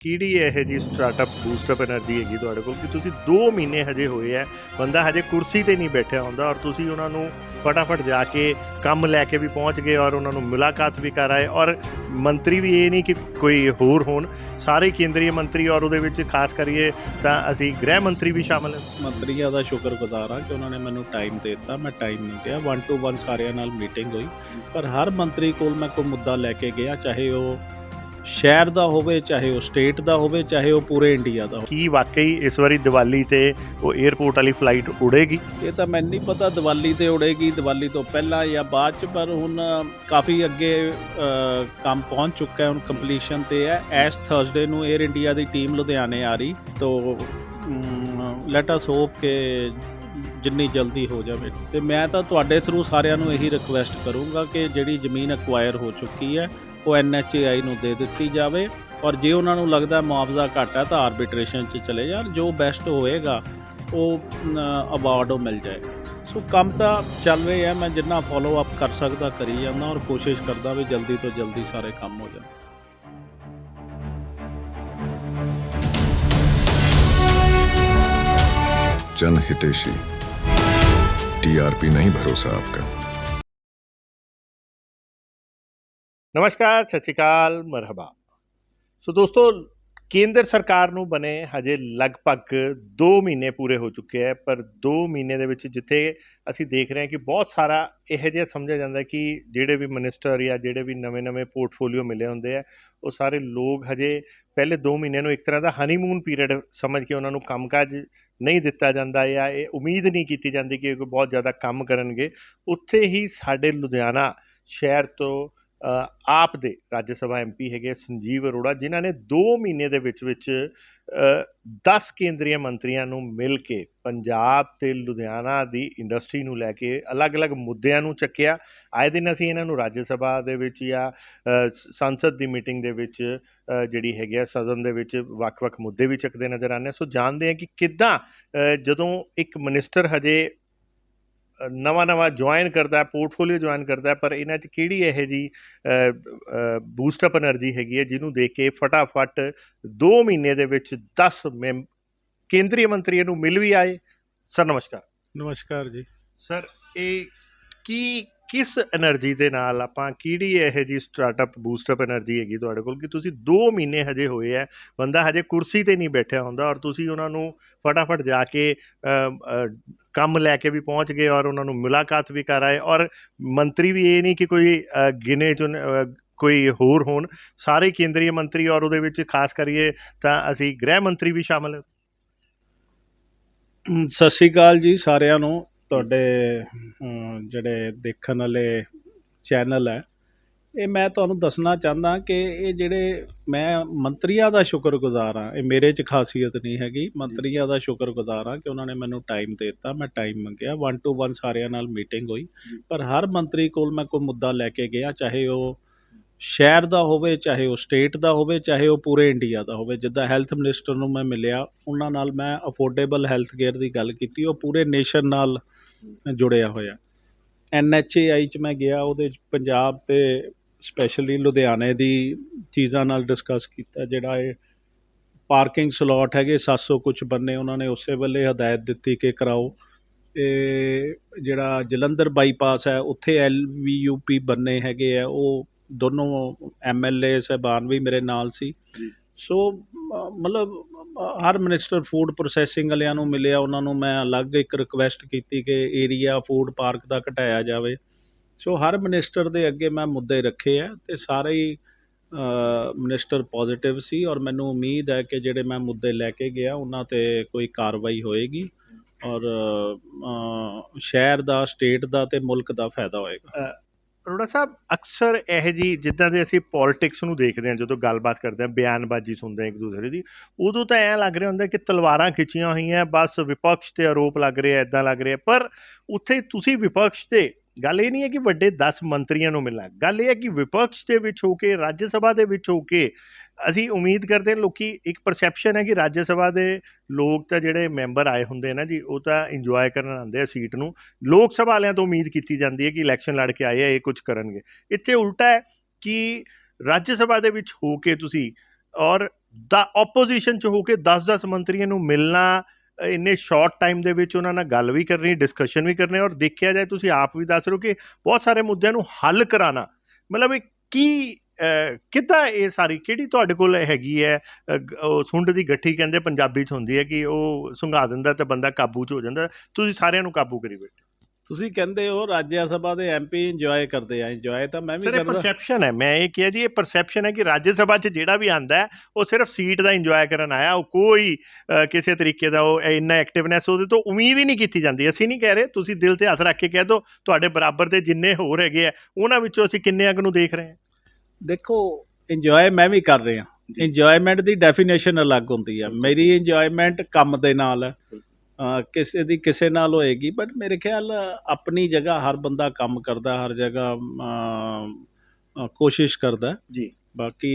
ਕਿਹੜੀ ਇਹ ਜੀ ਸਟਾਰਟਅਪ ਬੂਸਟਅਪ એનર્ਜੀ ਹੈਗੀ ਤੁਹਾਡੇ ਕੋਲ? ਕਿ ਤੁਸੀਂ 2 ਮਹੀਨੇ ਹਜੇ ਹੋਏ ਆ, ਬੰਦਾ ਹਜੇ ਕੁਰਸੀ ਤੇ ਨਹੀਂ ਬੈਠਿਆ ਹੁੰਦਾ ਔਰ ਤੁਸੀਂ ਉਹਨਾਂ ਨੂੰ ਫਟਾਫਟ ਜਾ ਕੇ ਕੰਮ ਲੈ ਕੇ ਵੀ ਪਹੁੰਚ ਗਏ ਔਰ ਉਹਨਾਂ ਨੂੰ ਮੁਲਾਕਾਤ ਵੀ ਕਰਾਏ ਔਰ ਮੰਤਰੀ ਵੀ ਇਹ ਨਹੀਂ ਕਿ ਕੋਈ ਹੋਰ ਹੋਣ, ਸਾਰੇ ਕੇਂਦਰੀ ਮੰਤਰੀ ਔਰ ਉਹਦੇ ਵਿੱਚ ਖਾਸ ਕਰੀਏ ਤਾਂ ਅਸੀਂ ਗ੍ਰਹਿ ਮੰਤਰੀ ਵੀ ਸ਼ਾਮਲ ਹਨ ਮੰਤਰੀਆਂ ਦਾ ਸ਼ੁਕਰਗੁਜ਼ਾਰ ਹਾਂ ਕਿ ਉਹਨਾਂ ਨੇ ਮੈਨੂੰ ਟਾਈਮ ਦੇ ਦਿੱਤਾ, ਮੈਂ ਟਾਈਮ ਨਹੀਂ ਗਿਆ। 1 ਟੂ 1 ਸਾਰਿਆਂ ਨਾਲ ਮੀਟਿੰਗ ਹੋਈ। ਪਰ ਹਰ ਮੰਤਰੀ ਕੋਲ ਮੈਂ ਕੋਈ ਮੁੱਦਾ ਲੈ ਕੇ ਗਿਆ, ਚਾਹੇ ਉਹ ਸ਼ਹਿਰ ਦਾ ਹੋਵੇ ਚਾਹੇ ਉਹ ਸਟੇਟ ਦਾ ਹੋਵੇ ਚਾਹੇ ਉਹ ਪੂਰੇ ਇੰਡੀਆ ਦਾ ਕੀ ਵਾਕਈ ਇਸ ਵਾਰੀ ਦੀਵਾਲੀ ਤੇ ਉਹ 에ਅਰਪੋਰਟ ਵਾਲੀ ਫਲਾਈਟ ਉਡੇਗੀ? ਇਹ ਤਾਂ ਮੈਨੂੰ ਨਹੀਂ ਪਤਾ ਦੀਵਾਲੀ ਤੇ ਉੜੇਗੀ ਦੀਵਾਲੀ ਤੋਂ ਪਹਿਲਾਂ ਜਾਂ ਬਾਅਦ ਚ ਪਰ ਹੁਣ ਕਾਫੀ ਅੱਗੇ ਕੰਮ ਪਹੁੰਚ ਚੁੱਕਾ ਹੈ ਹੁਣ ਕੰਪਲੀਸ਼ਨ ਤੇ ਹੈ। ਐਸ ਥਰਸਡੇ ਨੂੰ 에ਅਰ ਇੰਡੀਆ ਦੀ ਟੀਮ ਲੁਧਿਆਣੇ ਆ ਰਹੀ ਤੋਂ ਲੈਟ ਅਸ ਹੋਪ ਕਿ ਜਿੰਨੀ ਜਲਦੀ ਹੋ ਜਾਵੇ। ਤੇ ਮੈਂ ਤਾਂ ਤੁਹਾਡੇ ਥਰੂ ਸਾਰਿਆਂ ਨੂੰ ਇਹੀ ਰਿਕੁਐਸਟ ਕਰੂੰਗਾ ਕਿ ਜਿਹੜੀ ਜ਼ਮੀਨ ਅਕਵਾਇਰ ਹੋ ਚੁੱਕੀ ਹੈ ਉਹ ਐਨਐਚਏਆਈ ਨੂੰ ਦੇ ਦਿੱਤੀ ਜਾਵੇ ਔਰ ਜੇ ਉਹਨਾਂ ਨੂੰ ਲੱਗਦਾ ਮੁਆਵਜ਼ਾ ਘੱਟ ਹੈ ਤਾਂ ਆਰਬਿਟ੍ਰੇਸ਼ਨ 'ਚ ਚਲੇ ਜਾਣ ਜੋ ਬੈਸਟ ਹੋਏਗਾ ਉਹ ਅਵਾਰਡ ਉਹ ਮਿਲ ਜਾਏਗਾ ਸੋ ਕੰਮ ਤਾਂ ਚੱਲ ਰਹੇ ਆ ਮੈਂ ਜਿੰਨਾ ਫੋਲੋ ਅਪ ਕਰ ਸਕਦਾ ਕਰੀ ਜਾਂਦਾ ਔਰ ਕੋਸ਼ਿਸ਼ ਕਰਦਾ ਵੀ ਜਲਦੀ ਤੋਂ ਜਲਦੀ ਸਾਰੇ ਕੰਮ ਹੋ ਜਾਣ जन हितेशी टीआरपी नहीं भरोसा आपका ਨਮਸਕਾਰ, ਸਤਿ ਸ਼੍ਰੀ ਅਕਾਲ, ਮਰਹਬਾ। ਸੋ ਦੋਸਤੋ, ਕੇਂਦਰ ਸਰਕਾਰ ਨੂੰ ਬਣੇ ਹਜੇ ਲਗਭਗ 2 ਮਹੀਨੇ ਪੂਰੇ ਹੋ ਚੁੱਕੇ ਹੈ ਪਰ 2 ਮਹੀਨੇ ਦੇ ਵਿੱਚ ਜਿੱਥੇ ਅਸੀਂ ਦੇਖ ਰਹੇ ਹਾਂ ਕਿ ਬਹੁਤ ਸਾਰਾ ਇਹੋ ਜਿਹਾ ਸਮਝਿਆ ਜਾਂਦਾ ਕਿ ਜਿਹੜੇ ਵੀ ਮਿਨਿਸਟਰ ਜਾਂ ਜਿਹੜੇ ਵੀ ਨਵੇਂ-ਨਵੇਂ ਪੋਰਟਫੋਲੀਓ ਮਿਲੇ ਹੁੰਦੇ ਆ, ਉਹ ਸਾਰੇ ਲੋਕ ਹਜੇ ਪਹਿਲੇ 2 ਮਹੀਨਿਆਂ ਨੂੰ ਇੱਕ ਤਰ੍ਹਾਂ ਦਾ ਹਨੀਮੂਨ ਪੀਰੀਅਡ ਸਮਝ ਕੇ ਉਹਨਾਂ ਨੂੰ ਕੰਮਕਾਜ ਨਹੀਂ ਦਿੱਤਾ ਜਾਂਦਾ ਜਾਂ ਇਹ ਉਮੀਦ ਨਹੀਂ ਕੀਤੀ ਜਾਂਦੀ ਕਿ ਇਹ ਬਹੁਤ ਜ਼ਿਆਦਾ ਕੰਮ ਕਰਨਗੇ। ਉੱਥੇ ਹੀ ਸਾਡੇ ਲੁਧਿਆਣਾ ਸ਼ਹਿਰ ਤੋਂ ਆਪ ਦੇ ਰਾਜ ਸਭਾ ਐਮਪੀ ਹੈਗੇ ਸੰਜੀਵ ਅਰੋੜਾ, ਜਿਨ੍ਹਾਂ ਨੇ 2 ਮਹੀਨੇ ਦੇ ਵਿੱਚ ਵਿੱਚ 10 ਕੇਂਦਰੀ ਮੰਤਰੀਆਂ ਨੂੰ ਮਿਲ ਕੇ ਪੰਜਾਬ ਤੇ ਲੁਧਿਆਣਾ ਦੀ ਇੰਡਸਟਰੀ ਨੂੰ ਲੈ ਕੇ ਅਲੱਗ-ਅਲੱਗ ਮੁੱਦਿਆਂ ਨੂੰ ਚੱਕਿਆ। ਆਏ ਦਿਨ ਅਸੀਂ ਇਹਨਾਂ ਨੂੰ ਰਾਜ ਸਭਾ ਦੇ ਵਿੱਚ ਜਾਂ ਸੰਸਦ ਦੀ ਮੀਟਿੰਗ ਦੇ ਵਿੱਚ ਜਿਹੜੀ ਹੈਗੀ ਆ ਸਦਨ ਦੇ ਵਿੱਚ ਵੱਖ-ਵੱਖ ਮੁੱਦੇ ਵੀ ਚੱਕਦੇ ਨਜ਼ਰ ਆਉਂਦੇ ਆ। ਸੋ ਜਾਣਦੇ ਆ ਕਿ ਕਿੱਦਾਂ ਜਦੋਂ ਇੱਕ ਮਿਨਿਸਟਰ ਹਜੇ ਨਵਾਂ ਨਵਾਂ ਜੁਆਇਨ ਕਰਦਾ ਪੋਰਟਫੋਲੀਓ ਜੁਆਇਨ ਕਰਦਾ ਪਰ ਇਹਨਾਂ 'ਚ ਕਿਹੜੀ ਇਹ ਜੀ ਬੂਸਟ ਅਪ એનર્ਜੀ ਹੈਗੀ ਹੈ ਜਿਹਨੂੰ ਦੇਖ ਕੇ ਫਟਾਫਟ 2 ਮਹੀਨੇ ਦੇ ਵਿੱਚ 10 ਕੇਂਦਰੀ ਮੰਤਰੀ ਇਹਨੂੰ ਮਿਲ ਵੀ ਆਏ। ਸਰ ਨਮਸਕਾਰ। ਨਮਸਕਾਰ ਜੀ। ਸਰ ਇਹ ਕੀ ਕਿਸ એનર્ਜੀ ਦੇ ਨਾਲ ਆਪਾਂ ਕਿਹੜੀ ਇਹ ਜੀ ਸਟਾਰਟਅਪ ਬੂਸਟਅਪ એનર્ਜੀ ਹੈਗੀ ਤੁਹਾਡੇ ਕੋਲ? ਕਿ ਤੁਸੀਂ 2 ਮਹੀਨੇ ਹਜੇ ਹੋਏ ਆ, ਬੰਦਾ ਹਜੇ ਕੁਰਸੀ ਤੇ ਨਹੀਂ ਬੈਠਿਆ ਹੁੰਦਾ ਔਰ ਤੁਸੀਂ ਉਹਨਾਂ ਨੂੰ ਫਟਾਫਟ ਜਾ ਕੇ ਕੰਮ ਲੈ ਕੇ ਵੀ ਪਹੁੰਚ ਗਏ ਔਰ ਉਹਨਾਂ ਨੂੰ ਮੁਲਾਕਾਤ ਵੀ ਕਰਾਏ ਔਰ ਮੰਤਰੀ ਵੀ ਇਹ ਨਹੀਂ ਕਿ ਕੋਈ ਗਿਨੇ ਚੁਣ ਕੋਈ ਹੋਰ ਹੋਣ, ਸਾਰੇ ਕੇਂਦਰੀ ਮੰਤਰੀ ਔਰ ਉਹਦੇ ਵਿੱਚ ਖਾਸ ਕਰੀਏ ਤਾਂ ਅਸੀਂ ਗ੍ਰਹਿ ਮੰਤਰੀ ਵੀ ਸ਼ਾਮਲ ਸਤਿ ਸ਼੍ਰੀ ਅਕਾਲ ਜੀ ਸਾਰਿਆਂ ਨੂੰ। ਤੁਹਾਡੇ ਜਿਹੜੇ ਦੇਖਣ ਵਾਲੇ ਚੈਨਲ ਹੈ ਇਹ ਮੈਂ ਤੁਹਾਨੂੰ ਦੱਸਣਾ ਚਾਹੁੰਦਾ ਕਿ ਇਹ ਜਿਹੜੇ ਮੈਂ ਮੰਤਰੀਆਂ ਦਾ ਸ਼ੁਕਰਗੁਜ਼ਾਰ ਹਾਂ ਇਹ ਮੇਰੇ 'ਚ ਖਾਸੀਅਤ ਨਹੀਂ ਹੈਗੀ। ਮੰਤਰੀਆਂ ਦਾ ਸ਼ੁਕਰਗੁਜ਼ਾਰ ਹਾਂ ਕਿ ਉਹਨਾਂ ਨੇ ਮੈਨੂੰ ਟਾਈਮ ਦੇ ਦਿੱਤਾ ਮੈਂ ਟਾਈਮ ਮੰਗਿਆ। 1 ਟੂ 1 ਸਾਰਿਆਂ ਨਾਲ ਮੀਟਿੰਗ ਹੋਈ। ਪਰ ਹਰ ਮੰਤਰੀ ਕੋਲ ਮੈਂ ਕੋਈ ਮੁੱਦਾ ਲੈ ਕੇ ਗਿਆ ਚਾਹੇ ਉਹ ਸ਼ਹਿਰ ਦਾ ਹੋਵੇ, ਚਾਹੇ ਉਹ ਸਟੇਟ ਦਾ ਹੋਵੇ, ਚਾਹੇ ਉਹ ਪੂਰੇ ਇੰਡੀਆ ਦਾ ਹੋਵੇ, ਜਿੱਦਾਂ ਹੈਲਥ ਮਿਨਿਸਟਰ ਨੂੰ ਮੈਂ ਮਿਲਿਆ, ਉਹਨਾਂ ਨਾਲ ਮੈਂ ਅਫੋਰਡੇਬਲ ਹੈਲਥ ਕੇਅਰ ਦੀ ਗੱਲ ਕੀਤੀ, ਉਹ ਪੂਰੇ ਨੇਸ਼ਨ ਨਾਲ ਜੁੜਿਆ ਹੋਇਆ। ਐਨਐਚਏਆਈ ਚ ਮੈਂ ਗਿਆ, ਉਹਦੇ ਚ ਪੰਜਾਬ ਤੇ ਸਪੈਸ਼ਲੀ ਲੁਧਿਆਣੇ ਦੀ ਚੀਜ਼ਾਂ ਨਾਲ ਡਿਸਕਸ ਕੀਤਾ, ਜਿਹੜਾ ਇਹ ਪਾਰਕਿੰਗ ਸਲੋਟ ਹੈਗੇ 700 ਕੁਝ ਬੰਨੇ ਉਹਨਾਂ ਨੇ, ਉਸੇ ਵੇਲੇ ਹਦਾਇਤ ਦਿੱਤੀ ਕਿ ਕਰਾਓ। ਇਹ ਜਿਹੜਾ ਜਲੰਧਰ ਬਾਈਪਾਸ ਹੈ, ਉੱਥੇ ਐਲਵੀਯੂਪੀ ਬੰਨੇ ਹੈਗੇ ਆ, ਉਹ ਦੋਨੋਂ ਐਮਐਲਏ ਸਹਿਬਾਨ ਵੀ ਮੇਰੇ ਨਾਲ ਸੀ। ਸੋ ਮਤਲਬ ਹਰ ਮਿਨਿਸਟਰ ਫੂਡ ਪ੍ਰੋਸੈਸਿੰਗ ਵਾਲਿਆਂ ਨੂੰ ਮਿਲਿਆ ਉਹਨਾਂ ਨੂੰ ਮੈਂ ਅਲੱਗ ਇੱਕ ਰਿਕੁਐਸਟ ਕੀਤੀ ਕਿ ਏਰੀਆ ਫੂਡ ਪਾਰਕ ਦਾ ਘਟਾਇਆ ਜਾਵੇ। ਸੋ ਹਰ ਮਿਨਿਸਟਰ ਦੇ ਅੱਗੇ ਮੈਂ ਮੁੱਦੇ ਰੱਖੇ ਆ ਤੇ ਸਾਰੇ ਹੀ ਮਿਨਿਸਟਰ ਪੋਜ਼ਿਟਿਵ ਸੀ ਔਰ ਮੈਨੂੰ ਉਮੀਦ ਹੈ ਕਿ ਜਿਹੜੇ ਮੈਂ ਮੁੱਦੇ ਲੈ ਕੇ ਗਿਆ ਉਹਨਾਂ ਤੇ ਕੋਈ ਕਾਰਵਾਈ ਹੋਏਗੀ ਔਰ ਸ਼ਹਿਰ ਦਾ ਸਟੇਟ ਦਾ ਤੇ ਮੁਲਕ ਦਾ ਫਾਇਦਾ ਹੋਏਗਾ। ਅਰੋੜਾ ਸਾਹਿਬ, ਅਕਸਰ ਇਹ ਜੀ ਜਿੱਦਾਂ ਦੇ ਅਸੀਂ ਪੋਲਿਟਿਕਸ ਨੂੰ ਦੇਖਦੇ ਹਾਂ, ਜਦੋਂ ਗੱਲਬਾਤ ਕਰਦੇ ਹਾਂ, ਬਿਆਨਬਾਜ਼ੀ ਸੁਣਦੇ ਹਾਂ ਇੱਕ ਦੂਸਰੇ ਦੀ, ਉਦੋਂ ਤਾਂ ਐਂ ਲੱਗ ਰਿਹਾ ਹੁੰਦਾ ਕਿ ਤਲਵਾਰਾਂ ਖਿੱਚੀਆਂ ਹੋਈਆਂ, ਬਸ ਵਿਪਕਸ਼ ਤੇ ਆਰੋਪ ਲੱਗ ਰਿਹਾ ਇਦਾਂ ਲੱਗ ਰਿਹਾ ਪਰ ਉੱਥੇ ਤੁਸੀਂ ਵਿਪਕਸ਼ ਤੇ ਗੱਲ ਇਹ ਨਹੀਂ ਹੈ ਕਿ ਵੱਡੇ 10 ਮੰਤਰੀਆਂ ਨੂੰ ਮਿਲਣਾ, ਗੱਲ ਇਹ ਹੈ ਕਿ ਵਿਪਕਸ਼ ਦੇ ਵਿੱਚ ਹੋ ਕੇ, ਰਾਜ ਸਭਾ ਦੇ ਵਿੱਚ ਹੋ ਕੇ ਅਸੀਂ ਉਮੀਦ ਕਰਦੇ ਹਾਂ ਲੋਕੀ ਇੱਕ ਪਰਸੈਪਸ਼ਨ ਹੈ ਕਿ ਰਾਜ ਸਭਾ ਦੇ ਲੋਕ ਤਾਂ ਜਿਹੜੇ ਮੈਂਬਰ ਆਏ ਹੁੰਦੇ ਨਾ ਜੀ, ਉਹ ਤਾਂ ਇੰਜੋਏ ਕਰਨ ਆਉਂਦੇ ਆ ਸੀਟ ਨੂੰ। ਲੋਕ ਸਭਾ ਵਾਲਿਆਂ ਤੋਂ ਉਮੀਦ ਕੀਤੀ ਜਾਂਦੀ ਹੈ ਕਿ ਇਲੈਕਸ਼ਨ ਲੜ ਕੇ ਆਏ ਆ, ਇਹ ਕੁਝ ਕਰਨਗੇ। ਇੱਥੇ ਉਲਟਾ ਹੈ ਕਿ ਰਾਜ ਸਭਾ ਦੇ ਵਿੱਚ ਹੋ ਕੇ ਤੁਸੀਂ ਔਰ ਦਾ ਆਪੋਜੀਸ਼ਨ ਚ ਹੋ ਕੇ 10-10 ਮੰਤਰੀਆਂ ਨੂੰ ਮਿਲਣਾ ਇੰਨੇ ਸ਼ਾਰਟ ਟਾਈਮ ਦੇ ਵਿੱਚ ਉਹਨਾਂ ਨਾਲ ਗੱਲ ਵੀ ਕਰਨੀ ਡਿਸਕਸ਼ਨ ਵੀ ਕਰਨੀ ਔਰ ਦੇਖਿਆ ਜਾਏ ਤੁਸੀਂ ਆਪ ਵੀ ਦੱਸ ਰਹੇ ਹੋ ਕਿ ਬਹੁਤ ਸਾਰੇ ਮੁੱਦਿਆਂ ਨੂੰ ਹੱਲ ਕਰਾਣਾ ਮਤਲਬ ਇਹ ਕੀ ਕਿੱਦਾਂ ਇਹ ਸਾਰੀ, ਕਿਹੜੀ ਤੁਹਾਡੇ ਕੋਲ ਹੈਗੀ ਹੈ? ਉਹ ਸੁੰਡ ਦੀ ਗੱਠੀ ਕਹਿੰਦੇ ਪੰਜਾਬੀ ਚ ਹੁੰਦੀ ਹੈ ਕਿ ਉਹ ਸੁੰਘਾ ਦਿੰਦਾ ਤੇ ਬੰਦਾ ਕਾਬੂ ਚ ਹੋ ਜਾਂਦਾ। ਤੁਸੀਂ ਸਾਰਿਆਂ ਨੂੰ ਕਾਬੂ ਕਰੀ ਬੈਠੇ ਤੁਸੀਂ ਕਹਿੰਦੇ ਹੋ ਰਾਜ ਸਭਾ ਦੇ ਐਮਪੀ ਇੰਜੋਏ ਕਰਦੇ ਆ ਇੰਜੋਏ ਤਾਂ ਮੈਂ ਵੀ ਸਰ ਇਹ ਕਰਦਾ। ਪਰਸੈਪਸ਼ਨ ਹੈ। ਮੈਂ ਇਹ ਕਿਹਾ ਜੀ ਇਹ ਪਰਸੈਪਸ਼ਨ ਹੈ ਕਿ ਰਾਜ ਸਭਾ 'ਚ ਜਿਹੜਾ ਵੀ ਆਂਦਾ ਹੈ ਉਹ ਸਿਰਫ ਸੀਟ ਦਾ ਇੰਜੋਏ ਕਰਨ ਆਇਆ। ਉਹ ਕੋਈ ਕਿਸੇ ਤਰੀਕੇ ਦਾ ਉਹ ਇੰਨਾ ਐਕਟਿਵਨੈਸ ਉਹਦੇ ਤੋਂ ਉਮੀਦ ਹੀ ਨਹੀਂ ਕੀਤੀ ਜਾਂਦੀ। ਅਸੀਂ ਨਹੀਂ ਕਹਿ ਰਹੇ ਤੁਸੀਂ ਦਿਲ ਤੇ ਹੱਥ ਰੱਖ ਕੇ ਕਹਿ ਦਿਓ ਤੁਹਾਡੇ ਬਰਾਬਰ ਦੇ ਜਿੰਨੇ ਹੋਰ ਹੈਗੇ ਆ ਉਹਨਾਂ ਵਿੱਚੋਂ ਅਸੀਂ ਕਿੰਨੇ ਅਗ ਨੂੰ ਦੇਖ ਰਹੇ ਹਾਂ? ਦੇਖੋ ਇੰਜੋਏ ਮੈਂ ਵੀ ਕਰ ਰਿਹਾ। ਜੀ। ਇੰਜੋਇਮੈਂਟ ਦੀ ਡੈਫੀਨੇਸ਼ਨ ਅਲੱਗ ਹੁੰਦੀ ਹੈ ਮੇਰੀ ਇੰਜੋਇਮੈਂਟ ਕੰਮ ਦੇ ਨਾਲ ਹੈ। ਕਿਸੇ ਦੀ ਕਿਸੇ ਨਾਲ ਹੋਏਗੀ ਬਟ ਮੇਰੇ ਖਿਆਲ ਆਪਣੀ ਜਗ੍ਹਾ ਹਰ ਬੰਦਾ ਕੰਮ ਕਰਦਾ, ਹਰ ਜਗ੍ਹਾ ਕੋਸ਼ਿਸ਼ ਕਰਦਾ। ਜੀ। ਬਾਕੀ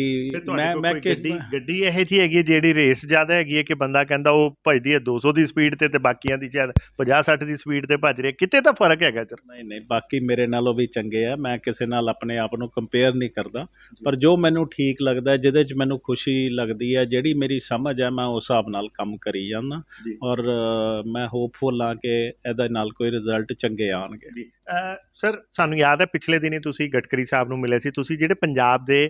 ਮੈਂ ਮੈਂ ਕਿਸ ਗੱਡੀ ਗੱਡੀ ਇਹੋ ਜਿਹੀ ਹੈਗੀ ਜਿਹੜੀ ਰੇਸ ਜ਼ਿਆਦਾ ਹੈਗੀ ਹੈ ਕਿ ਬੰਦਾ ਕਹਿੰਦਾ ਉਹ ਭਜਦੀ ਹੈ 200 ਦੀ ਸਪੀਡ ਤੇ ਤੇ ਬਾਕੀਆਂ ਦੀ ਸ਼ਾਇਦ 50 60 ਦੀ ਸਪੀਡ ਤੇ ਭੱਜ ਰਹੀ। ਕਿਤੇ ਤਾਂ ਫ਼ਰਕ ਹੈਗਾ ਸਰ ਨਹੀਂ ਨਹੀਂ ਬਾਕੀ ਮੇਰੇ ਨਾਲੋਂ ਵੀ ਚੰਗੇ ਆ। ਮੈਂ ਕਿਸੇ ਨਾਲ ਆਪਣੇ ਆਪ ਨੂੰ ਕੰਪੇਅਰ ਨਹੀਂ ਕਰਦਾ। ਪਰ ਜੋ ਮੈਨੂੰ ਠੀਕ ਲੱਗਦਾ ਜਿਹਦੇ 'ਚ ਮੈਨੂੰ ਖੁਸ਼ੀ ਲੱਗਦੀ ਹੈ ਜਿਹੜੀ ਮੇਰੀ ਸਮਝ ਹੈ ਮੈਂ ਉਸ ਹਿਸਾਬ ਨਾਲ ਕੰਮ ਕਰੀ ਜਾਂਦਾ। ਜੀ। ਔਰ ਮੈਂ ਹੋਪਫੁਲ ਹਾਂ ਕਿ ਇਹਦੇ ਨਾਲ ਕੋਈ ਰਿਜ਼ਲਟ ਚੰਗੇ ਆਉਣਗੇ। ਜੀ। ਸਰ ਸਾਨੂੰ ਯਾਦ ਹੈ ਪਿਛਲੇ ਦਿਨੀ ਤੁਸੀਂ ਗਟਕਰੀ ਸਾਹਿਬ ਨੂੰ ਮਿਲੇ ਸੀ। ਤੁਸੀਂ ਜਿਹੜੇ ਪੰਜਾਬ ਦੇ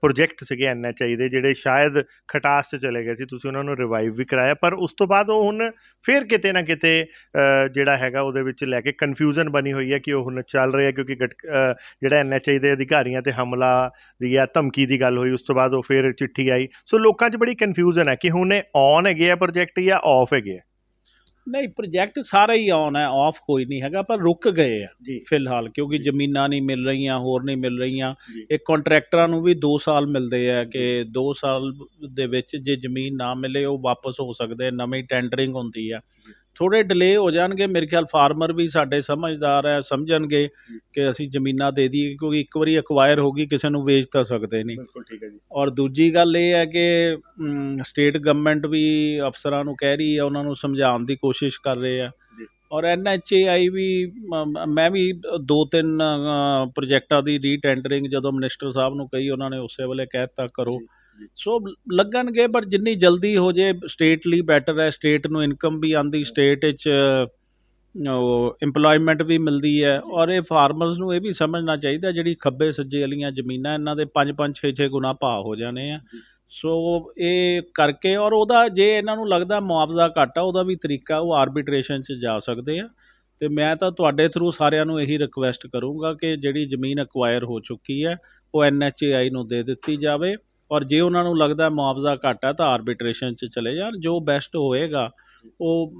ਪ੍ਰੋਜੈਕਟ ਸੀਗੇ ਐਨਐਚਆਈ ਦੇ ਜਿਹੜੇ ਸ਼ਾਇਦ ਖਟਾਸ 'ਚ ਚਲੇ ਗਏ ਸੀ ਤੁਸੀਂ ਉਹਨਾਂ ਨੂੰ ਰਿਵਾਈਵ ਵੀ ਕਰਾਇਆ। ਪਰ ਉਸ ਤੋਂ ਬਾਅਦ ਉਹ ਹੁਣ ਫਿਰ ਕਿਤੇ ਨਾ ਕਿਤੇ ਜਿਹੜਾ ਹੈਗਾ ਉਹਦੇ ਵਿੱਚ ਲੈ ਕੇ ਕਨਫਿਊਜ਼ਨ ਬਣੀ ਹੋਈ ਹੈ ਕਿ ਉਹ ਹੁਣ ਚੱਲ ਰਿਹਾ ਕਿਉਂਕਿ ਗਟ- ਅ, ਜਿਹੜਾ ਐਨਐਚਆਈ ਦੇ ਅਧਿਕਾਰੀਆਂ ਤੇ ਹਮਲਾ ਦੀ ਜਾਂ ਧਮਕੀ ਦੀ ਗੱਲ ਹੋਈ ਉਸ ਤੋਂ ਬਾਅਦ ਉਹ ਫਿਰ ਚਿੱਠੀ ਆਈ। ਸੋ ਲੋਕਾਂ 'ਚ ਬੜੀ ਕਨਫਿਊਜ਼ਨ ਹੈ ਕਿ ਹੁਣ ਇਹ ਔਨ ਹੈਗੇ ਆ ਪ੍ਰੋਜੈਕਟ ਜਾਂ ਆਫ ਹੈਗੇ ਆ। ਨਹੀਂ ਪ੍ਰੋਜੈਕਟ ਸਾਰਾ ਹੀ ਆਨ ਹੈ ਆਫ ਕੋਈ ਨਹੀਂ ਹੈਗਾ ਪਰ ਰੁਕ ਗਏ ਆ ਫਿਲਹਾਲ ਕਿਉਂਕਿ ਜ਼ਮੀਨਾਂ ਨਹੀਂ ਮਿਲ ਰਹੀਆਂ ਹੋਰ ਨਹੀਂ ਮਿਲ ਰਹੀਆਂ। ਇਹ ਕੰਟਰੈਕਟਰਾਂ ਨੂੰ ਵੀ 2 ਸਾਲ ਮਿਲਦੇ ਆ ਕਿ 2 ਸਾਲ ਦੇ ਵਿੱਚ ਜੇ ਜ਼ਮੀਨ ਨਾ ਮਿਲੇ ਉਹ ਵਾਪਸ ਹੋ ਸਕਦੇ ਨਵੀਂ ਟੈਂਡਰਿੰਗ ਹੁੰਦੀ ਆ। ਥੋੜੇ ਡਿਲੇ ਹੋ ਜਾਣਗੇ। ਮੇਰੇ ਖਿਆਲ ਫਾਰਮਰ ਵੀ ਸਾਡੇ ਸਮਝਦਾਰ ਹੈ ਸਮਝਣਗੇ ਕਿ ਅਸੀਂ ਜ਼ਮੀਨਾਂ ਦੇ ਦਈਏ ਕਿਉਂਕਿ ਇੱਕ ਵਾਰੀ ਅਕਵਾਇਰ ਹੋ ਗਈ ਕਿਸੇ ਨੂੰ ਵੇਚ ਤਾਂ ਸਕਦੇ ਨਹੀਂ। ਬਿਲਕੁਲ ਠੀਕ ਹੈ ਜੀ। ਔਰ ਦੂਜੀ ਗੱਲ ਇਹ ਹੈ ਕਿ ਸਟੇਟ ਗਵਰਨਮੈਂਟ ਵੀ ਅਫਸਰਾਂ ਨੂੰ ਕਹਿ ਰਹੀ ਹੈ ਉਹਨਾਂ ਨੂੰ ਸਮਝਾਉਣ ਦੀ ਕੋਸ਼ਿਸ਼ ਕਰ ਰਹੇ ਆ। ਔਰ ਐਨਐਚਏਆਈ ਵੀ ਮ- ਵੀ ਦੋ ਤਿੰਨ ਪ੍ਰੋਜੈਕਟਾਂ ਦੀ ਰੀਟੈਂਡਰਿੰਗ ਜਦੋਂ ਮਿਨਿਸਟਰ ਸਾਹਿਬ ਨੂੰ ਕਹੀ ਉਹਨਾਂ ਨੇ ਉਸੇ ਵੇਲੇ ਕਹਿ ਦਿੱਤਾ ਕਰੋ। ਸੋ ਲੱਗਣਗੇ, ਪਰ ਜਿੰਨੀ ਜਲਦੀ ਹੋ ਜੇ ਸਟੇਟ ਲਈ ਬੈਟਰ ਹੈ ਸਟੇਟ ਨੂੰ ਇਨਕਮ ਵੀ ਆਂਦੀ ਸਟੇਟ ਵਿੱਚ ਉਹ EMPLOYMENT ਵੀ ਮਿਲਦੀ ਹੈ, ਔਰ ਇਹ ਫਾਰਮਰਸ ਨੂੰ ਇਹ ਵੀ ਸਮਝਣਾ ਚਾਹੀਦਾ, ਜਿਹੜੀ ਖੱਬੇ ਸੱਜੇ ਵਾਲੀਆਂ ਜ਼ਮੀਨਾਂ, ਇਹਨਾਂ ਦੇ 5-5 6-6 ਗੁਣਾ ਭਾਅ ਹੋ ਜਾਣੇ ਆ। ਸੋ ਇਹ ਕਰਕੇ, ਔਰ ਉਹਦਾ ਜੇ ਇਹਨਾਂ ਨੂੰ ਲੱਗਦਾ ਮੁਆਵਜ਼ਾ ਘੱਟ ਆ, ਉਹਦਾ ਵੀ ਤਰੀਕਾ, ਉਹ ਆਰਬਿਟ੍ਰੇਸ਼ਨ 'ਚ ਜਾ ਸਕਦੇ ਆ। ਤੇ ਮੈਂ ਤਾਂ ਤੁਹਾਡੇ ਥਰੂ ਸਾਰਿਆਂ ਨੂੰ ਇਹੀ ਰਿਕੁਐਸਟ ਕਰੂੰਗਾ ਕਿ ਜਿਹੜੀ ਜ਼ਮੀਨ ਅਕਵਾਇਰ ਹੋ ਚੁੱਕੀ ਹੈ, ਉਹ ਐਨਐਚਏਆਈ ਨੂੰ ਦੇ ਦਿੱਤੀ ਜਾਵੇ। ਔਰ ਜੇ ਉਹਨਾਂ ਨੂੰ ਲੱਗਦਾ ਮੁਆਵਜ਼ਾ ਘੱਟ ਹੈ ਤਾਂ ਆਰਬਿਟ੍ਰੇਸ਼ਨ 'ਚ ਚਲੇ ਜਾਣ, ਜੋ ਬੈਸਟ ਹੋਏਗਾ, ਉਹ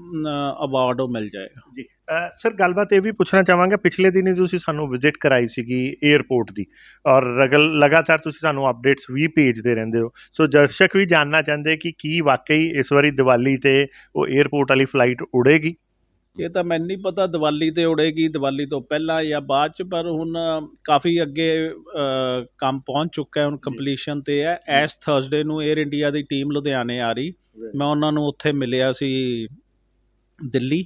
ਅਵਾਰਡ ਉਹ ਮਿਲ ਜਾਏਗਾ। ਜੀ ਸਰ, ਗੱਲਬਾਤ ਇਹ ਵੀ ਪੁੱਛਣਾ ਚਾਹਾਂਗਾ, ਪਿਛਲੇ ਦਿਨੀ ਤੁਸੀਂ ਸਾਨੂੰ ਵਿਜ਼ਿਟ ਕਰਾਈ ਸੀਗੀ 에ਅਰਪੋਰਟ ਦੀ, ਔਰ ਰਗਲ, ਲਗਾਤਾਰ ਤੁਸੀਂ ਸਾਨੂੰ ਅਪਡੇਟਸ ਵੀ ਭੇਜਦੇ ਰਹਿੰਦੇ ਹੋ। ਸੋ ਦਰਸ਼ਕ ਵੀ ਜਾਨਣਾ ਚਾਹੁੰਦੇ ਕਿ ਕੀ ਵਾਕਈ ਇਸ ਵਾਰੀ ਦੀਵਾਲੀ ਤੇ ਉਹ 에ਅਰਪੋਰਟ ਵਾਲੀ ਫਲਾਈਟ ਉਡੇਗੀ? ਇਹ ਤਾਂ ਮੈਨੂੰ ਨਹੀਂ ਪਤਾ ਦੀਵਾਲੀ ਤੇ ਉੜੇਗੀ ਦੀਵਾਲੀ ਤੋਂ ਪਹਿਲਾਂ ਜਾਂ ਬਾਅਦ ਚ ਪਰ ਹੁਣ ਕਾਫੀ ਅੱਗੇ ਕੰਮ ਪਹੁੰਚ ਚੁੱਕਾ ਹੈ ਹੁਣ ਕੰਪਲੀਸ਼ਨ ਤੇ ਹੈ ਐਸ ਥਰਸਡੇ ਨੂੰ 에ਅਰ ਇੰਡੀਆ ਦੀ ਟੀਮ ਲੁਧਿਆਣੇ ਆ ਰਹੀ ਮੈਂ ਉਹਨਾਂ ਨੂੰ ਉੱਥੇ ਮਿਲਿਆ ਸੀ ਦਿੱਲੀ।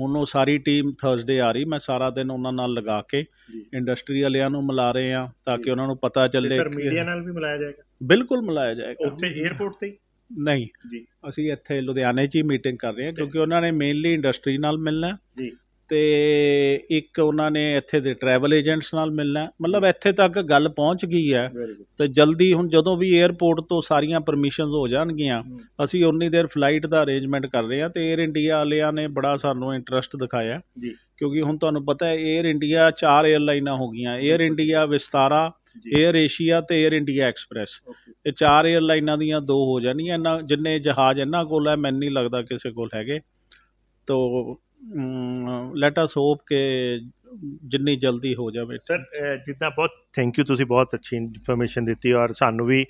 ਹੁਣ ਉਹ ਸਾਰੀ ਟੀਮ ਥਰਸਡੇ ਆ ਰਹੀ ਮੈਂ ਸਾਰਾ ਦਿਨ ਉਹਨਾਂ ਨਾਲ ਲਗਾ ਕੇ। ਇੰਡਸਟਰੀ ਵਾਲਿਆਂ ਨੂੰ ਮਿਲਾ ਰਹੇ ਆ ਤਾਂ। ਕਿ ਉਹਨਾਂ ਨੂੰ ਪਤਾ ਚੱਲੇ ਸਰ ਮੀਡੀਆ ਨਾਲ ਵੀ ਮਿਲਾਇਆ ਜਾਏਗਾ ਬਿਲਕੁਲ ਮਿਲਾਇਆ ਜਾਏਗਾ ਉੱਥੇ 에ਅਰਪੋਰਟ ਤੇ? ਨਹੀਂ। ਅਸੀਂ ਇੱਥੇ ਲੁਧਿਆਣੇ 'ਚ ਹੀ ਮੀਟਿੰਗ ਕਰ ਰਹੇ ਹਾਂ ਕਿਉਂਕਿ ਉਹਨਾਂ ਨੇ ਮੇਨਲੀ ਇੰਡਸਟਰੀ ਨਾਲ ਮਿਲਣਾ ਜੀ। ਤੇ ਇੱਕ ਉਹਨਾਂ ਨੇ ਇੱਥੇ ਦੇ ਟਰੈਵਲ ਏਜੰਟਸ ਨਾਲ ਮਿਲਣਾ ਮਤਲਬ ਇੱਥੇ ਤੱਕ ਗੱਲ ਪਹੁੰਚ ਗਈ ਹੈ। ਤੇ ਜਲਦੀ ਹੁਣ ਜਦੋਂ ਵੀ 에ਅਰਪੋਰਟ ਤੋਂ ਸਾਰੀਆਂ ਪਰਮਿਸ਼ਨਸ ਹੋ ਜਾਣਗੀਆਂ ਅਸੀਂ ਉਨੀ ਦੇਰ ਫਲਾਈਟ ਦਾ ਅਰੇਂਜਮੈਂਟ ਕਰ ਰਹੇ ਹਾਂ ਤੇ 에ਅਰ ਇੰਡੀਆ ਵਾਲਿਆਂ ਨੇ ਬੜਾ ਸਾਨੂੰ ਇੰਟਰਸਟ ਦਿਖਾਇਆ ਕਿਉਂਕਿ ਹੁਣ ਤੁਹਾਨੂੰ ਪਤਾ ਹੈ 에ਅਰ ਇੰਡੀਆ ਚਾਰ 에ਅਰਲਾਈਨਾਂ ਹੋ ਗਈਆਂ। Air India Vistara Air Asia ਤੇ ਏਅਰ ਇੰਡੀਆ ਐਕਸਪ੍ਰੈਸ ਇਹ ਚਾਰ 에ਅਰਲਾਈਨਾਂ ਦੀਆਂ ਦੋ ਹੋ ਜਾਣੀਆਂ। ਇਹਨਾਂ ਜਿੰਨੇ ਜਹਾਜ਼ ਇਹਨਾਂ ਕੋਲ ਹੈ ਮੈਨੂੰ ਨਹੀਂ ਲੱਗਦਾ ਕਿਸੇ ਕੋਲ ਹੈਗੇ। ਤੋ ਲੈਟ ਅਸ ਹੋਪ ਕਿ ਜਿੰਨੀ ਜਲਦੀ ਹੋ ਜਾਵੇ। ਸਰ ਜਿੱਦਾਂ ਬਹੁਤ ਥੈਂਕ ਯੂ ਤੁਸੀਂ ਬਹੁਤ ਅੱਛੀ ਇਨਫੋਰਮੇਸ਼ਨ ਦਿੱਤੀ ਔਰ ਸਾਨੂੰ ਵੀ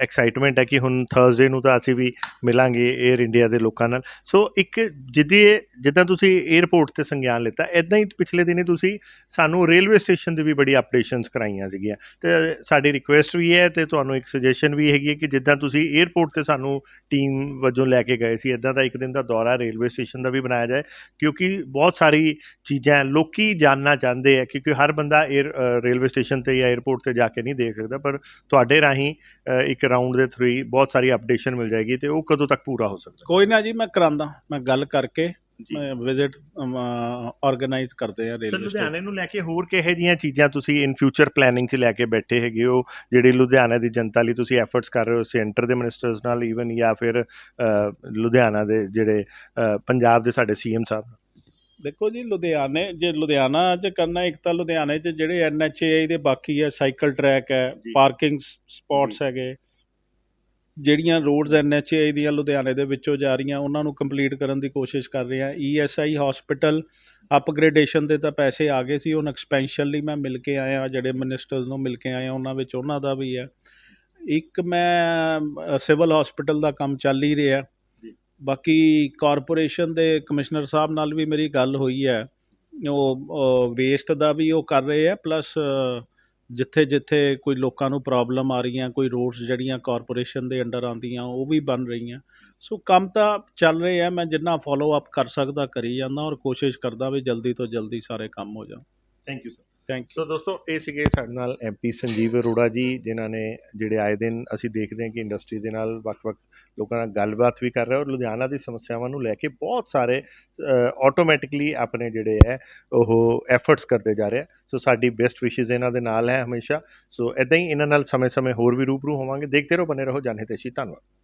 ਐਕਸਾਈਟਮੈਂਟ ਹੈ ਕਿ ਹੁਣ ਥਰਸਡੇ ਨੂੰ ਤਾਂ ਅਸੀਂ ਵੀ ਮਿਲਾਂਗੇ 에ਅਰ ਇੰਡੀਆ ਦੇ ਲੋਕਾਂ ਨਾਲ। ਸੋ ਇੱਕ ਜਿੱਦੀ ਜਿੱਦਾਂ ਤੁਸੀਂ 에어ਪੋਰਟ ਤੇ ਸੰਗਿਆਨ ਲਿੱਤਾ ਐਦਾਂ ਹੀ ਪਿਛਲੇ ਦਿਨੇ ਤੁਸੀਂ ਸਾਨੂੰ ਰੇਲਵੇ ਸਟੇਸ਼ਨ ਦੀ ਵੀ ਬੜੀ ਅਪਡੇਸ਼ਨਸ ਕਰਾਈਆਂ ਸੀਗੀਆਂ। ਤੇ ਸਾਡੀ ਰਿਕੁਐਸਟ ਵੀ ਹੈ ਤੇ ਤੁਹਾਨੂੰ ਇੱਕ ਸੁਜੈਸ਼ਨ ਵੀ ਹੈਗੀ ਹੈ ਕਿ ਜਿੱਦਾਂ ਤੁਸੀਂ 에어ਪੋਰਟ ਤੇ ਸਾਨੂੰ ਟੀਮ ਵਜੋਂ ਲੈ ਕੇ ਗਏ ਸੀ ਐਦਾਂ ਦਾ ਇੱਕ ਦਿਨ ਦਾ ਦੌਰਾ ਰੇਲਵੇ ਸਟੇਸ਼ਨ ਦਾ ਵੀ ਬਣਾਇਆ ਜਾਏ, ਕਿਉਂਕਿ ਬਹੁਤ ਸਾਰੀ ਚੀਜ਼ਾਂ ਲੋਕੀ ਜਾਣਨਾ ਚਾਹੁੰਦੇ ਆ, ਕਿਉਂਕਿ ਹਰ ਬੰਦਾ 에ਅਰ ਰੇਲਵੇ ਸਟੇਸ਼ਨ ਤੇ ਤੇ ਜਾਂ 에어ਪੋਰਟ ਤੇ ਜਾ ਕੇ ਨਹੀਂ ਦੇਖ ਸਕਦਾ ਪਰ ਤੁਹਾਡੇ ਰਾਹੀਂ ਇੱਕ ਰਾਉਂਡ ਦੇ ਥਰੂ ਬਹੁਤ ਸਾਰੀ ਅਪਡੇਸ਼ਨ ਮਿਲ ਜਾਏਗੀ ਤੇ ਉਹ ਕਦੋਂ ਤੱਕ ਪੂਰਾ ਹੋ ਸਕਦਾ? ਕੋਈ ਨਾ ਜੀ ਮੈਂ ਕਰਾਂਦਾ ਮੈਂ ਗੱਲ ਕਰਕੇ ਵਿਜ਼ਿਟ ਆਰਗੇਨਾਈਜ਼ ਕਰਦੇ ਆ ਰੇਲਵੇ ਲੁਧਿਆਣੇ ਨੂੰ ਲੈ ਕੇ ਹੋਰ ਕਿਹੋ ਜਿਹੀਆਂ ਚੀਜ਼ਾਂ ਤੁਸੀਂ ਇਨ ਫਿਊਚਰ ਪਲੈਨਿੰਗ 'ਚ ਲੈ ਕੇ ਬੈਠੇ ਹੈਗੇ ਹੋ ਜਿਹੜੀ ਲੁਧਿਆਣਾ ਦੀ ਜਨਤਾ ਲਈ ਤੁਸੀਂ ਐਫਰਟਸ ਕਰ ਰਹੇ ਹੋ ਸੈਂਟਰ ਦੇ ਮਿਨਿਸਟਰਸ ਨਾਲ ਈਵਨ ਜਾਂ ਫਿਰ ਲੁਧਿਆਣਾ ਦੇ ਜਿਹੜੇ ਪੰਜਾਬ ਦੇ ਸਾਡੇ ਸੀਐਮ ਸਾਹਿਬ ਦੇਖੋ ਜੀ ਲੁਧਿਆਣੇ ਜੇ ਲੁਧਿਆਣਾ 'ਚ ਕਰਨਾ ਇੱਕ ਤਾਂ ਲੁਧਿਆਣੇ 'ਚ ਜਿਹੜੇ ਐਨਐਚਏਆਈ ਦੇ ਬਾਕੀ ਹੈ ਸਾਈਕਲ ਟਰੈਕ ਹੈ। ਪਾਰਕਿੰਗ ਸਪੌਟਸ ਹੈਗੇ ਜਿਹੜੀਆਂ ਰੋਡਸ ਐਨਐਚਏਆਈ ਦੀਆਂ ਲੁਧਿਆਣੇ ਦੇ ਵਿੱਚੋਂ ਜਾ ਰਹੀਆਂ ਉਹਨਾਂ ਨੂੰ ਕੰਪਲੀਟ ਕਰਨ ਦੀ ਕੋਸ਼ਿਸ਼ ਕਰ ਰਹੇ ਆ ਈਐਸਆਈ ਹਸਪੀਟਲ ਅਪਗ੍ਰੇਡੇਸ਼ਨ ਦੇ ਤਾਂ ਪੈਸੇ ਆ ਗਏ ਸੀ ਹੁਣ ਐਕਸਪੈਂਸ਼ਨ ਲਈ ਮੈਂ ਮਿਲ ਕੇ ਆਇਆ ਜਿਹੜੇ ਮਿਨਿਸਟਰਸ ਨੂੰ ਮਿਲ ਕੇ ਆਇਆ ਉਹਨਾਂ ਵਿੱਚ ਉਹਨਾਂ ਦਾ ਵੀ ਹੈ ਇੱਕ ਮੈਂ ਸਿਵਲ ਹਸਪੀਟਲ ਦਾ ਕੰਮ ਚੱਲ ਹੀ ਰਿਹਾ। ਬਾਕੀ ਕਾਰਪੋਰੇਸ਼ਨ ਦੇ ਕਮਿਸ਼ਨਰ ਸਾਹਿਬ ਨਾਲ ਵੀ ਮੇਰੀ ਗੱਲ ਹੋਈ ਹੈ। ਉਹ ਵੇਸਟ ਦਾ ਵੀ ਉਹ ਕਰ ਰਹੇ ਹੈ ਪਲੱਸ ਜਿੱਥੇ ਜਿੱਥੇ ਕੋਈ ਲੋਕਾਂ ਨੂੰ ਪ੍ਰੋਬਲਮ ਆ ਰਹੀਆਂ, ਕੋਈ ਰੋਡਸ ਜਿਹੜੀਆਂ ਕਾਰਪੋਰੇਸ਼ਨ ਦੇ ਅੰਡਰ ਆਉਂਦੀਆਂ, ਉਹ ਵੀ ਬਣ ਰਹੀਆਂ। ਸੋ ਕੰਮ ਤਾਂ ਚੱਲ ਰਹੇ ਆ ਮੈਂ ਜਿੰਨਾ ਫੋਲੋ ਅਪ ਕਰ ਸਕਦਾ ਕਰੀ ਜਾਂਦਾ ਔਰ ਕੋਸ਼ਿਸ਼ ਕਰਦਾ ਵੀ ਜਲਦੀ ਤੋਂ ਜਲਦੀ ਸਾਰੇ ਕੰਮ ਹੋ ਜਾਣ। Thank you sir thank you so ਦੋਸਤੋ, ਇਹ ਸੀਗੇ ਸਾਡੇ ਨਾਲ ਐਮਪੀ ਸੰਜੀਵ ਅਰੋੜਾ ਜੀ, ਜਿਨ੍ਹਾਂ ਨੇ ਜਿਹੜੇ ਆਏ ਦਿਨ ਅਸੀਂ ਦੇਖਦੇ ਹਾਂ ਕਿ ਇੰਡਸਟਰੀ ਦੇ ਨਾਲ ਵੱਖ-ਵੱਖ ਲੋਕਾਂ ਨਾਲ ਗੱਲਬਾਤ ਵੀ ਕਰ ਰਹੇ ਔਰ ਲੁਧਿਆਣਾ ਦੀ ਸਮੱਸਿਆਵਾਂ ਨੂੰ ਲੈ ਕੇ ਬਹੁਤ ਸਾਰੇ ਆਟੋਮੈਟਿਕਲੀ ਆਪਣੇ ਜਿਹੜੇ ਹੈ, ਉਹ ਐਫਰਟਸ ਕਰਦੇ ਜਾ ਰਹੇ ਸੋ ਸਾਡੀ ਬੈਸਟ ਵਿਸ਼ੇਸ ਇਹਨਾਂ ਦੇ ਨਾਲ ਹੈ ਹਮੇਸ਼ਾ। ਸੋ ਇਦਾਂ ਹੀ ਇਹਨਾਂ ਨਾਲ ਸਮੇਂ-ਸਮੇਂ ਹੋਰ ਵੀ ਰੂਬਰੂ ਹੋਵਾਂਗੇ। ਦੇਖਦੇ ਰਹੋ, ਬਨੇ ਰਹੋ। ਜਾਣੇ ਤੇ ਧੰਨਵਾਦ।